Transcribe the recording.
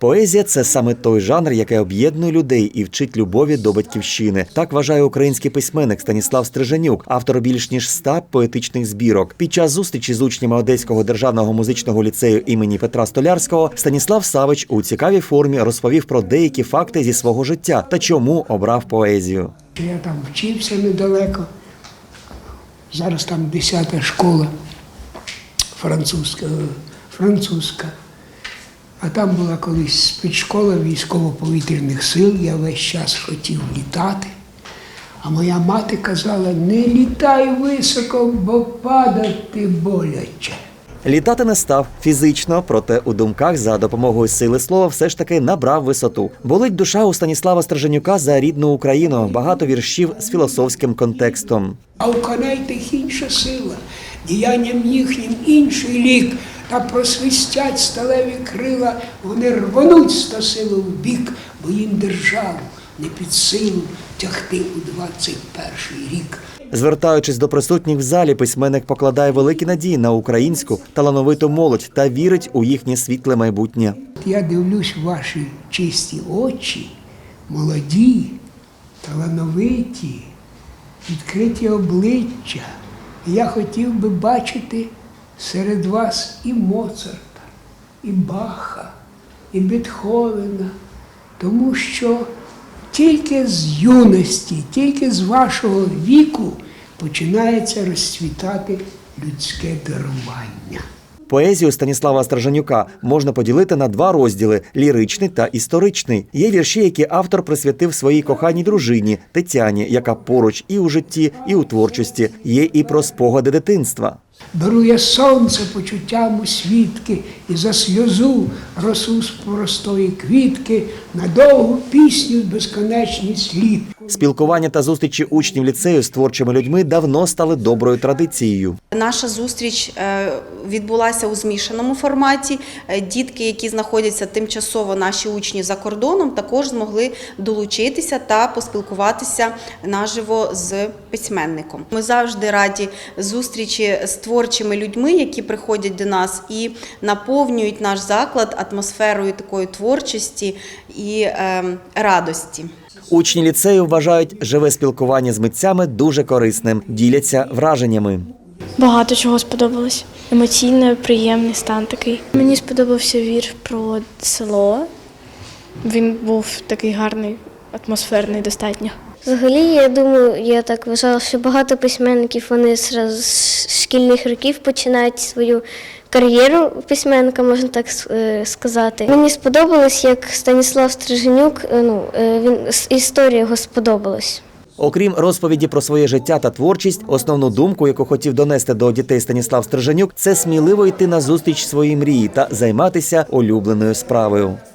Поезія це саме той жанр, який об'єднує людей і вчить любові до батьківщини. Так вважає український письменник Станіслав Стриженюк, автор більш ніж ста поетичних збірок. Під час зустрічі з учнями Одеського державного музичного ліцею імені Петра Столярського Станіслав Савич у цікавій формі розповів про деякі факти зі свого життя та чому обрав поезію. Я там вчився недалеко. Зараз там 10 школа французька. французька. А там була колись спецшкола військово-повітряних сил, я весь час хотів літати. А моя мати казала, не літай високо, бо падати боляче. Літати не став фізично, проте у думках за допомогою сили слова все ж таки набрав висоту. Болить душа у Станіслава Стриженюка за рідну Україну. Багато віршів з філософським контекстом. А у коней тих інша сила, діянням їхнім інший лік, та просвистять сталеві крила, вони рвонуть ста сили в бік, бо їм державу не під силу тягти у 21 рік. Звертаючись до присутніх в залі, письменник покладає великі надії на українську талановиту молодь та вірить у їхнє світле майбутнє. Я дивлюсь ваші чисті очі, молоді, талановиті, відкриті обличчя. Я хотів би бачити серед вас і Моцарта, і Баха, і Бетховена, тому що тільки з юності, тільки з вашого віку починається розцвітати людське дарування. Поезію Станіслава Страженюка можна поділити на два розділи: ліричний та історичний. Є вірші, які автор присвятив своїй коханій дружині Тетяні, яка поруч і у житті, і у творчості. Є і про спогади дитинства. Беру я сонце почуттям у свідки, і за сльозу росу з простої квітки, на довгу пісню безконечний слід. Спілкування та зустрічі учнів ліцею з творчими людьми давно стали доброю традицією. Наша зустріч е, відбулася у змішаному форматі. Е, Дітки, які знаходяться тимчасово, наші учні за кордоном, також змогли долучитися та поспілкуватися наживо з письменником. Ми завжди раді зустрічі з творчими людьми, які приходять до нас і наповнюють наш заклад атмосферою такої творчості і е, радості. Учні ліцею вважають живе спілкування з митцями дуже корисним, діляться враженнями. Багато чого сподобалось. Емоційно приємний стан такий. Мені сподобався вірш про село. Він був такий гарний, атмосферний достатньо. Взагалі, я думаю, я так вважала, що багато письменників вони з шкільних років починають свою кар'єру письменника, можна так е, сказати. Мені сподобалось, як Станіслав Стриженюк, е, ну, е, він історія його сподобалась. Окрім розповіді про своє життя та творчість, основну думку, яку хотів донести до дітей Станіслав Стриженюк, це сміливо йти на зустріч своїй мрії та займатися улюбленою справою.